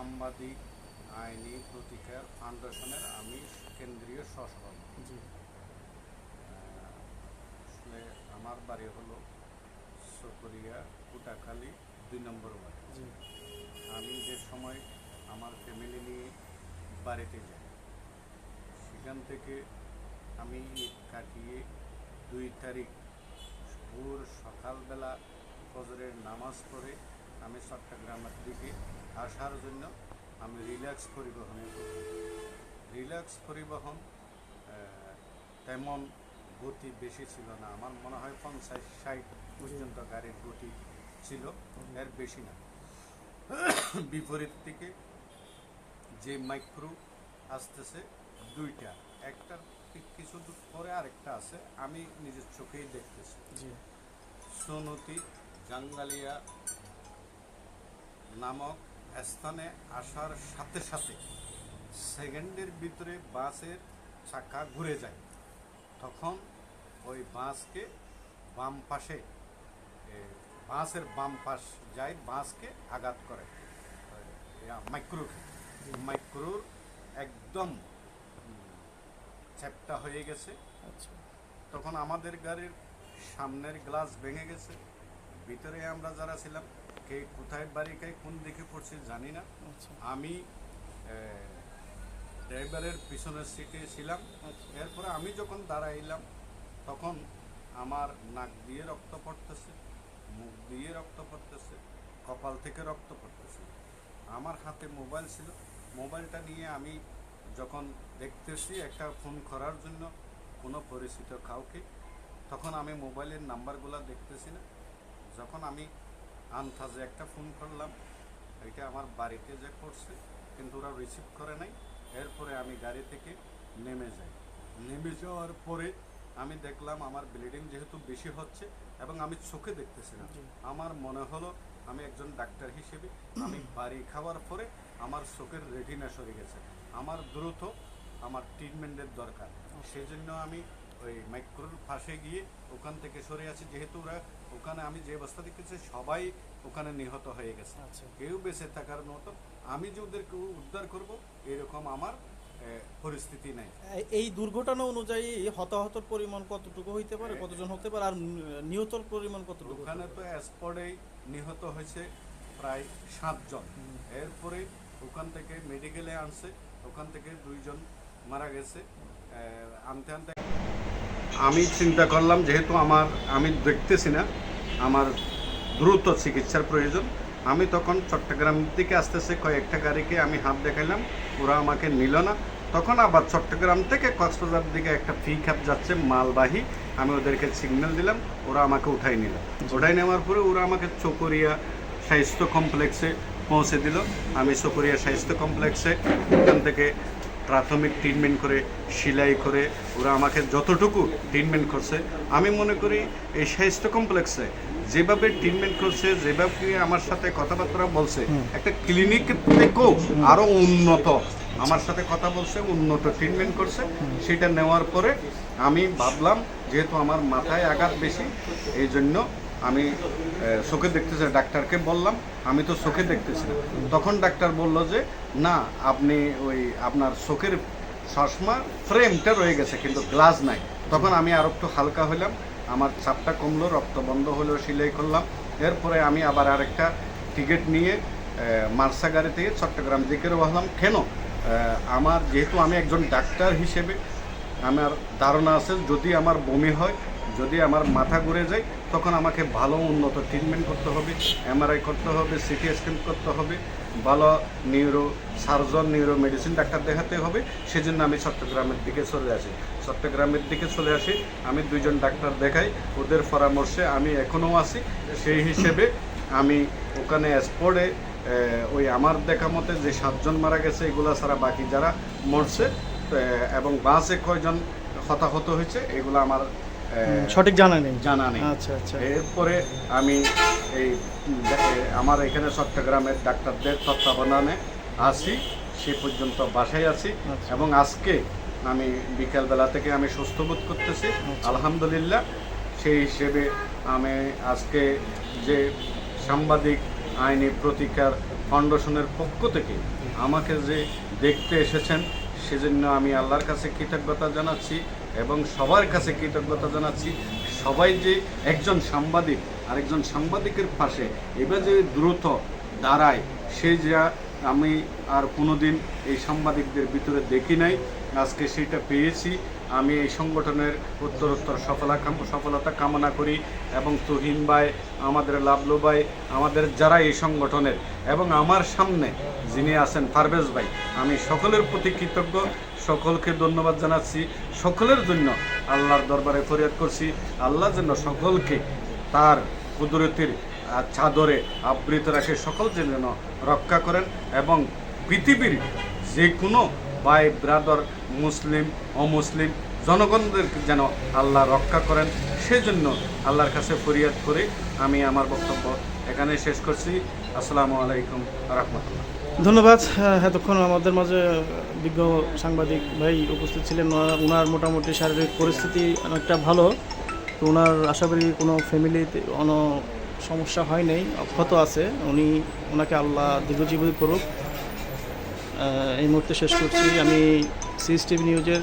সাংবাদিক আইনি প্রতিকার ফাউন্ডেশনের আমি কেন্দ্রীয় সহসভাপতি। আসলে আমার বাড়ি হলো সকরিয়া কুটাখালী দুই নম্বর ওয়ার্ড। জি। আমি যে সময় আমার ফ্যামিলি নিয়ে বাড়িতে যাই সেখান থেকে আমি ঈদ কাটিয়ে দুই তারিখ ভোর সকালবেলা ফজরের নামাজ পড়ে আমি চট্টগ্রামের দিকে আসার জন্য আমি রিল্যাক্স পরিবহনে রিল্যাক্স পরিবহন তেমন গতি বেশি ছিল না। আমার মনে হয় পঞ্চাশ ষাট পর্যন্ত গাড়ির গতি ছিল এর বেশি না। বিপরীত থেকে যে মাইক্রো আসতেছে দুইটা একটা ঠিক কিছু দূর পরে আরেকটা আছে আমি নিজের চোখেই দেখতেছি। সোনতি জাঙ্গালিয়া নামক স্থানে আসার সাথে সাথে সেকেন্ডের ভিতরে বাসের চাকা ঘুরে যায়। তখন ওই বাসকে বাম পাশে এ, বাসের বাম পাশ যায় বাসকে আঘাত করে। মাইক্রো মাইক্রোর একদম চ্যাপটা হয়ে গেছে। আচ্ছা। তখন আমাদের গাড়ির সামনের গ্লাস ভেঙে গেছে। ভিতরে আমরা যারা ছিলাম কে কোথায় বাড়ি কে কোন দিকে পড়ছে জানি না। আচ্ছা। আমি ড্রাইভারের পিছনের সিটে ছিলাম। আচ্ছা। এরপরে আমি যখন দাঁড়াইলাম তখন আমার নাক দিয়ে রক্ত পড়তেছে মুখ দিয়ে রক্ত পড়তেছে কপাল থেকে রক্ত পড়তেছে। আমার হাতে মোবাইল ছিল। মোবাইলটা নিয়ে আমি যখন দেখতেছি একটা ফোন করার জন্য কোনো পরিচিত কাউকে তখন আমি মোবাইলের নাম্বারগুলো দেখতেছি না। যখন আমি আনথাজে একটা ফোন করলাম এটা আমার বাড়িতে যে করছে কিন্তু ওরা রিসিভ করে নাই। এরপরে আমি গাড়ি থেকে নেমে যাই। নেমে যাওয়ার পরে আমি দেখলাম আমার ব্লিডিং যেহেতু বেশি হচ্ছে এবং আমি চোখে দেখতেছি না আমার মনে হলো আমি একজন ডাক্তার হিসেবে। আমি বাড়ি খাওয়ার পরে আমার চোখের রেটিনা সরে গেছে। আমার দ্রুত আমার ট্রিটমেন্টের দরকার। সেই জন্য আমি ওই মাইক্রোর পাশে গিয়ে ওখান থেকে সরে আছি যেহেতু ওরা ওখানে আমি যে অবস্থা দেখেছি সবাই ওখানে নিহত হয়ে গেছে। আচ্ছা। কেউ বেঁচে থাকার মতো আমি যে ওদেরকে উদ্ধার করব এরকম আমার পরিস্থিতি নেই। এই দুর্ঘটনা অনুযায়ী হতাহতর পরিমাণ কতটুকু হইতে পারে কতজন হতে পারে আর নিহতর পরিমাণ কতটুকু ওখানে? তো স্পটেই নিহত হয়েছে প্রায় সাতজন। এরপরে ওখান থেকে মেডিকেলে আনছে ওখান থেকে দুইজন মারা গেছে। আনতে আনতে আমি চিন্তা করলাম যেহেতু আমার, আমি দেখতেছি না, আমার দ্রুত চিকিৎসার প্রয়োজন। আমি তখন চট্টগ্রাম থেকে আসতেছে, কয়েকটা গাড়িকে আমি হাত দেখাইলাম, ওরা আমাকে নিল না। তখন আবার চট্টগ্রাম থেকে কক্সবাজার দিকে একটা ফি খাপ যাচ্ছে, মালবাহী। আমি ওদেরকে সিগন্যাল দিলাম, ওরা আমাকে উঠাই নিল। উঠাই নেওয়ার পরে ওরা আমাকে চকরিয়া স্বাস্থ্য কমপ্লেক্সে পৌঁছে দিল। আমি চকরিয়া স্বাস্থ্য কমপ্লেক্সে ওখান থেকে প্রাথমিক ট্রিটমেন্ট করে সেলাই করে ওরা আমাকে যতটুকু ট্রিটমেন্ট করছে আমি মনে করি এই স্বাস্থ্য কমপ্লেক্সে যেভাবে ট্রিটমেন্ট করছে যেভাবে আমার সাথে কথাবার্তা বলছে একটা ক্লিনিক থেকেও আরও উন্নত আমার সাথে কথা বলছে উন্নত ট্রিটমেন্ট করছে সেটা নেওয়ার পরে আমি ভাবলাম যেহেতু আমার মাথায় আঘাত বেশি এই জন্য আমি চোখে দেখতেছি ডাক্তারকে বললাম, আমি তো চোখে দেখতেছি না। তখন ডাক্তার বলল যে, না, আপনি ওই আপনার চোখের চশমা ফ্রেমটা রয়ে গেছে, কিন্তু গ্লাস নাই। তখন আমি আর একটু হালকা হইলাম, আমার চাপটা কমলো, রক্ত বন্ধ হলো, সিলাই করলাম। এরপরে আমি আবার আরেকটা টিকিট নিয়ে মার্সা গাড়ি থেকে চট্টগ্রাম দিকে রওয়ালাম কেন? আমার, যেহেতু আমি একজন ডাক্তার হিসেবে, আমার ধারণা আছে, যদি আমার বমি হয় যদি আমার মাথা ঘুরে যায়, তখন আমাকে ভালো উন্নত ট্রিটমেন্ট করতে হবে এমআরআই করতে হবে সিটি স্ক্যান করতে হবে, ভালো neuro surgeon neuro medicine doctor দেখাতে হবে, সেজন্য আমি চট্টগ্রামের দিকে চলে আসি। চট্টগ্রামের দিকে চলে আসি, আমি দুইজন ডাক্তার দেখাই, ওদের পরামর্শে আমি এখনও আছি। সেই হিসেবে আমি ওখানে স্পোর্টে ওই আমার দেখা মতে যে সাতজন মারা গেছে, এগুলা ছাড়া বাকি যারা মরছে এবং বাসে কয়জন হতাহত হয়েছে, এগুলো আমার সঠিক জানা নেই? জানা নেই। আচ্ছা আচ্ছা। এরপরে আমি এই আমার এখানে চট্টগ্রামের ডাক্তারদের তত্ত্বাবধানে আসি সে পর্যন্ত বাসায় আছি আচ্ছা। এবং আজকে আমি বিকালবেলা থেকে আমি সুস্থ বোধ করতেছি আচ্ছা। আলহামদুলিল্লাহ। সেই হিসেবে আমি আজকে যে সাংবাদিক আইনি প্রতিকার ফাউন্ডেশনের পক্ষ থেকে আমাকে যে দেখতে এসেছেন সেজন্য আমি আল্লাহর কাছে কৃতজ্ঞতা জানাচ্ছি। এবং সবার কাছে কৃতজ্ঞতা জানাচ্ছি। সবাই যে একজন সাংবাদিক, আরেকজন সাংবাদিকের পাশে এবার যে দ্রুত দাঁড়ায়, সে যা আমি আর কোনোদিন এই সাংবাদিকদের ভিতরে দেখি নাই। আজকে সেটা পেয়েছি। আমি এই সংগঠনের উত্তরোত্তর সফলা সফলতা কামনা করি এবং তুহিন ভাই, আমাদের লাভলু ভাই, আমাদের যারা এই সংগঠনের এবং আমার সামনে যিনি আছেন পারভেজ ভাই, আমি সকলের প্রতি কৃতজ্ঞ, সকলকে ধন্যবাদ জানাচ্ছি, সকলের জন্য আল্লাহর দরবারে ফরিয়াদ করছি আল্লাহর জন্য সকলকে তার কুদরতির চাদরে আবৃত রাখে, সকল যেন রক্ষা করেন এবং পৃথিবীর যে কোনো ভাই ব্রাদার মুসলিম, অমুসলিম, জনগণদের যেন আল্লাহ রক্ষা করেন, সেজন্য আল্লাহর কাছে ফরিয়াদ করে। আমি আমার বক্তব্য এখানে শেষ করছি। আসসালামু আলাইকুম রহমতুল্লাহ। ধন্যবাদ। এতক্ষণ আমাদের মাঝে বিজ্ঞ সাংবাদিক ভাই উপস্থিত ছিলেন। ওনার- মোটামুটি শারীরিক পরিস্থিতি অনেকটা ভালো। তো ওনার আশা করি কোনো ফ্যামিলিতে কোনো সমস্যা হয় নাই অক্ষত আছে। উনি ওনাকে আল্লাহ দীর্ঘজীবী করুক। এই মুহূর্তে শেষ করছি। আমি সিএসটিভি নিউজের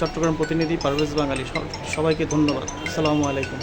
চট্টগ্রাম প্রতিনিধি পারভেজ বাঙালি। সব- সবাইকে ধন্যবাদ। আসসালামু আলাইকুম।